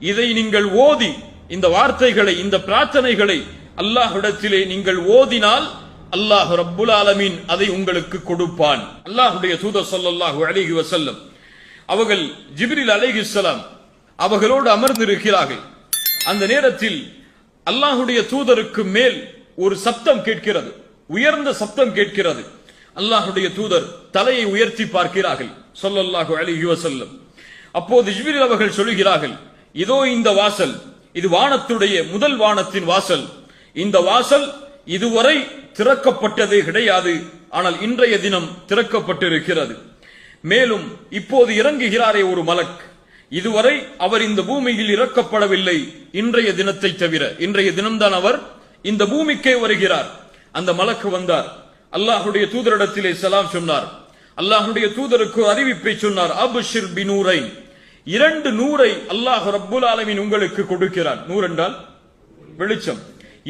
இதை நீங்கள் ஓதி இந்த வார்த்தைகளை இந்த பிரார்த்தனைகளை அல்லாஹ்விடத்திலே நீங்கள் ஓதினால் அல்லாஹ் ரப்புல் ஆலமீன் அதை உங்களுக்கு கொடுப்பான். அல்லாஹுடைய தூதர் சொல்லல்லாஹு அலிஹி வசல்லம் அவர்கள் ஜிப்ரில் அலைஹிஸ்ஸலாம் அவர்களோடு அமர்ந்திருக்கிறார்கள். அந்த நேரத்தில் அல்லாஹுடைய தூதருக்கு மேல் ஒரு சப்தம் கேட்கிறது. உயர்ந்த சப்தம் கேட்கிறது. அல்லாஹுடைய தூதர் தலையை உயர்த்தி பார்க்கிறார்கள். சொல்லல்லாஹு அலிஹி வசல்லம் அப்போது ஜிப்ரில் அவர்கள் சொல்கிறார்கள் இதோ இந்த வாசல். இது வானத்துடைய முதல் வானத்தின் வாசல். இந்த வாசல் இதுவரை திறக்கப்பட்டதே கிடையாது. ஆனால் இன்றைய தினம் திறக்கப்பட்டிருக்கிறது. மேலும் இப்போது இறங்குகிறாரே ஒரு மலக். இதுவரை அவர் இந்த பூமியில் இறக்கப்படவில்லை. இன்றைய தினத்தை தவிர இன்றைய தினம்தான் அவர் இந்த பூமிக்கே வருகிறார். அந்த மலக்கு வந்தார். அல்லாஹுடைய தூதரிடத்திலே சலாம் சொன்னார். அல்லாஹுடைய தூதருக்கு அறிவிப்பை சொன்னார். அபுஷிர் பினூரை இரண்டு நூறை அல்லாஹ் ரப்புல் ஆலமின் உங்களுக்கு கொடுக்கிறான். நூறு என்றால் வெளிச்சம்.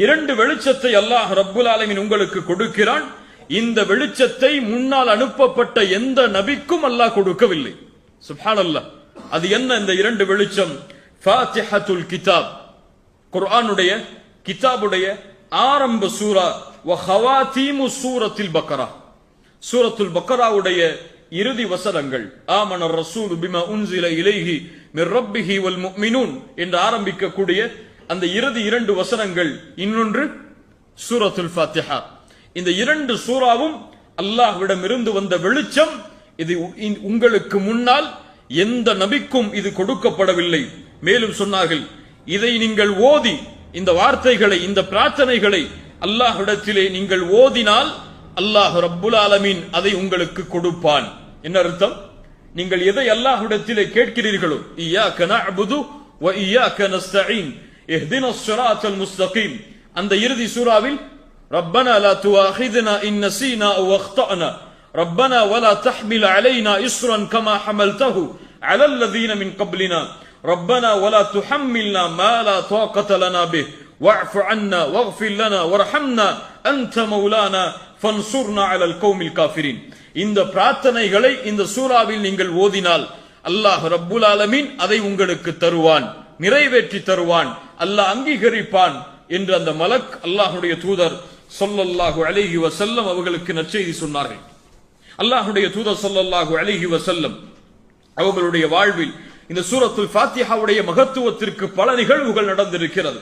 இரண்டு வெளிச்சத்தை அல்லாஹ் ரப்புல் ஆலமின் உங்களுக்கு கொடுக்கிறான். இந்த வெளிச்சத்தை முன்னால் அனுப்பப்பட்ட எந்த நபிக்கும் அல்லாஹ் கொடுக்கவில்லை. சுப்ஹானல்லாஹ் அது என்ன இந்த இரண்டு வெளிச்சம்? ஃபாத்திஹத்துல் கிதாப். குர்ஆனுடைய கிதாபுடைய ஆரம்ப சூரா வ ஹவாதீமு சூரத்தில் பக்கரா. சூரத்துல் பக்கராவுடைய இறுதி வசனங்கள். ஆமன ரசூல் பிமா உன்சில இலைஹி மிர் ரப்பிஹி வல் முஃமினூன் என்று ஆரம்பிக்கக்கூடிய அந்த இறுதி இரண்டு வசனங்கள். இன்னொன்று சூரத்துல் ஃபாத்திஹா. இந்த இரண்டு சூறாவும் அல்லாஹ்விடம் இருந்து வந்த வெளிச்சம். இது உங்களுக்கு முன்னால் எந்த நபிக்கும் இது கொடுக்கப்படவில்லை. மேலும் சொன்னார்கள் இதை நீங்கள் ஓதி இந்த வார்த்தைகளை இந்த பிரார்த்தனைகளை அல்லாஹ்விடத்திலே நீங்கள் ஓதினால் அல்லாஹ் ரப்புல் ஆலமீன் அதை உங்களுக்கு கொடுப்பான் என்ன அர்த்தம் நீங்கள் எதை அல்லாஹ்விடத்திலே கேட்கிறீர்களோ இய்யாக நஅபுது வ இய்யாக நஸ்தஈன் இஹ்தினஸ் ஸிராத்தல் முஸ்தகீம் அந்த இறுதி சூறாவில் ربنا لا تؤاخذنا إن نسينا أو أخطأنا ربنا ولا تحمل علينا إصرا كما حملته على الذين من قبلنا ربنا ولا تحملنا ما لا طاقة لنا به واعف عنا واغفر لنا وارحمنا أنت مولانا ஃபன்சூர்னா அலல் கௌமில் காஃபிரின் இந்த பிரார்த்தனைகளை இந்த சூறாவில் நீங்கள் ஓதினால் அல்லாஹ் ரப்புல் ஆலமீன் அதை உங்களுக்கு தருவான் நிறைவேற்றி தருவான் அல்லாஹ் அங்கீகரிப்பான் என்று அந்த மலக் அல்லாஹுடைய தூதர் சொல்லல்லாஹு அழகி வசல்லம் அவர்களுக்கு நச்செய்தி சொன்னார்கள். அல்லாஹுடைய தூதர் சொல்லல்லாஹு அழகி வசல்லம் அவர்களுடைய வாழ்வில் இந்த சூரத்துல் ஃபாத்தியாவுடைய மகத்துவத்திற்கு பல நிகழ்வுகள் நடந்திருக்கிறது.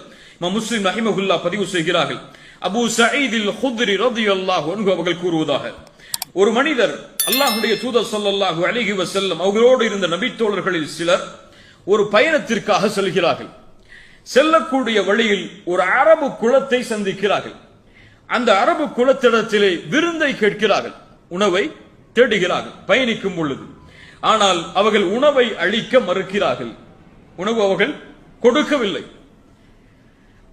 முஸ்லிம் அஹிமகுல்லா பதிவு செய்கிறார்கள். அபு சயீதில் ஹுத்ரி ரலியல்லாஹு அன்ஹு அவர்கள் கூறுவதாக ஒரு மனிதர் அல்லாஹுடைய தூதர் சொல்லல்லாஹு அழகி வசல்லம் அவர்களோடு இருந்த நபித்தோழர்களில் சிலர் ஒரு பயணத்திற்காக செல்கிறார்கள். செல்லக்கூடிய வழியில் ஒரு அரபு குலத்தை சந்திக்கிறார்கள். அந்த அரபு குலத்திடத்திலே விருந்தை கேட்கிறார்கள். உணவை தேடுகிறார்கள் பயணிக்கும் பொழுது. ஆனால் அவர்கள் உணவை அழிக்க மறுக்கிறார்கள். உணவு அவர்கள் கொடுக்கவில்லை.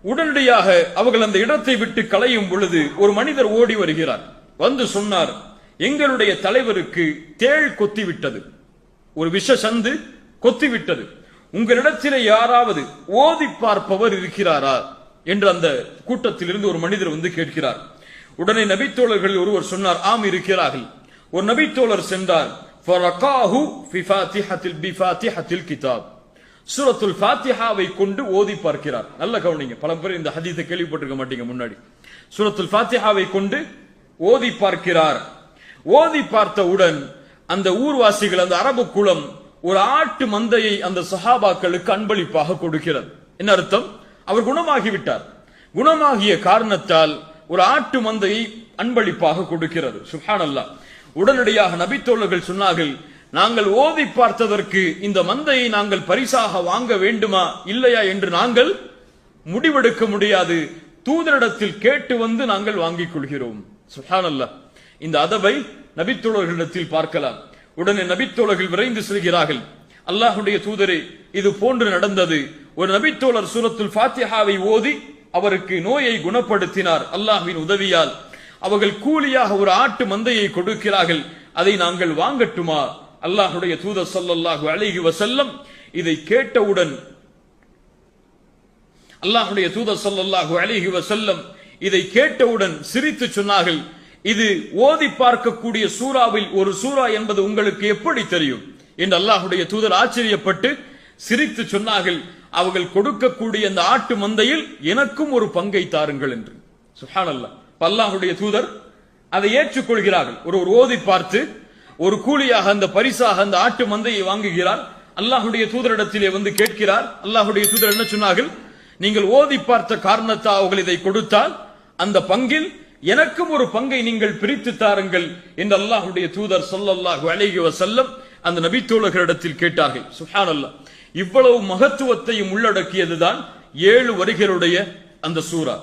உடனடியாக அவர்கள் அந்த இடத்தை விட்டு கலையும் பொழுது ஒரு மனிதர் ஓடி வருகிறார். வந்து சொன்னார் எங்களுடைய தலைவருக்கு தேள் கொத்திவிட்டது. ஒரு விஷ சந்து கொத்திவிட்டது. உங்களிடத்திலே யாராவது ஓதி பார்ப்பவர் இருக்கிறாரா? என்று அந்த கூட்டத்திலிருந்து ஒரு மனிதர் வந்து கேட்கிறார். உடனே நபித்தோழர்கள் ஒருவர் சொன்னார் ஆம் இருக்கிறார்கள். ஒரு நபித்தோழர் சென்றார் கிதாப். சூரத்துல் ஃபாத்திஹாவை கொண்டு ஓதி பார்க்கிறார். நல்ல கவனிங்க. பல பேர் இந்த ஹதீத்தை கேள்விப்பட்டிருக்க மாட்டீங்க முன்னாடி. சூரத்துல் ஃபாத்திஹாவை கொண்டு ஓதி பார்க்கிறார். ஓதி பார்த்தவுடன் அந்த ஊர்வாசிகள் அந்த அரபு குலம் ஒரு ஆட்டு மந்தையை அந்த சஹாபாக்களுக்கு அன்பளிப்பாக கொடுக்கிறது. என்ன அர்த்தம்? அவர் குணமாகிவிட்டார். குணமாகிய காரணத்தால் ஒரு ஆட்டு மந்தையை அன்பளிப்பாக கொடுக்கிறது. சுஹானல்லா. உடனடியாக நபித்தோழர்கள் சொன்னார்கள் நாங்கள் ஓதி பார்த்ததற்கு இந்த மந்தையை நாங்கள் பரிசாக வாங்க வேண்டுமா இல்லையா என்று நாங்கள் முடிவெடுக்க முடியாது. தூதரிடத்தில் கேட்டு வந்து நாங்கள் வாங்கிக் கொள்கிறோம். சுஹானல்ல. இந்த அதவை நபித்தோழர்களிடத்தில் பார்க்கலாம். உடனே நபித்தோழர்கள் விரைந்து செல்கிறார்கள். அல்லாஹுடைய தூதரே இது போன்று நடந்தது. ஒரு நபித்தோழர் சூரத்துல் ஃபாத்திஹாவை ஓதி அவருக்கு நோயை குணப்படுத்தினார். அல்லாஹுவின் உதவியால். அவர்கள் கூலியாக ஒரு ஆட்டு மந்தையை கொடுக்கிறார்கள். அதை நாங்கள் வாங்கட்டுமா? அல்லாஹுடைய தூதர் ஸல்லல்லாஹு அழகி வசல்லம் இதை கேட்டவுடன் அல்லாஹுடைய தூதர் ஸல்லல்லாஹு அழகி வசல்லம் இதை கேட்டவுடன் சிரித்து சொன்னார்கள் இது ஓதி பார்க்கக்கூடிய சூறாவில் ஒரு சூரா என்பது உங்களுக்கு எப்படி தெரியும்? என்று அல்லாஹுடைய தூதர் ஆச்சரியப்பட்டு சிரித்து சொன்னார்கள் அவர்கள் கொடுக்கக்கூடிய அந்த ஆட்டு மந்தையில் எனக்கும் ஒரு பங்கை தாருங்கள் என்று. சுஹானல்லாஹ். அல்லாஹுடைய தூதர் அதை ஏற்றுக்கொள்கிறார்கள். ஒரு ஒரு ஓதி பார்த்து ஒரு கூலியாக அந்த பரிசாக அந்த ஆட்டு மந்தையை வாங்குகிறார். அல்லாஹுடைய தூதரிடத்திலே வந்து கேட்கிறார். அல்லாஹுடைய தூதர் என்ன சொன்னார்கள்? நீங்கள் ஓதி பார்த்த காரணத்தால் அவர்கள் இதை கொடுத்தால் அந்த பங்கில் எனக்கும் ஒரு பங்கை நீங்கள் பிரித்து தாருங்கள் என்று அல்லாஹுடைய தூதர் சொல்லல்லாஹு அழகி வசல்லம் அந்த நபித்தோழர்களிடத்தில் கேட்டார்கள். சுப்ஹானல்லாஹ் இவ்வளவு மகத்துவத்தையும் உள்ளடக்கியதுதான் ஏழு வரிகளுடைய அந்த சூரா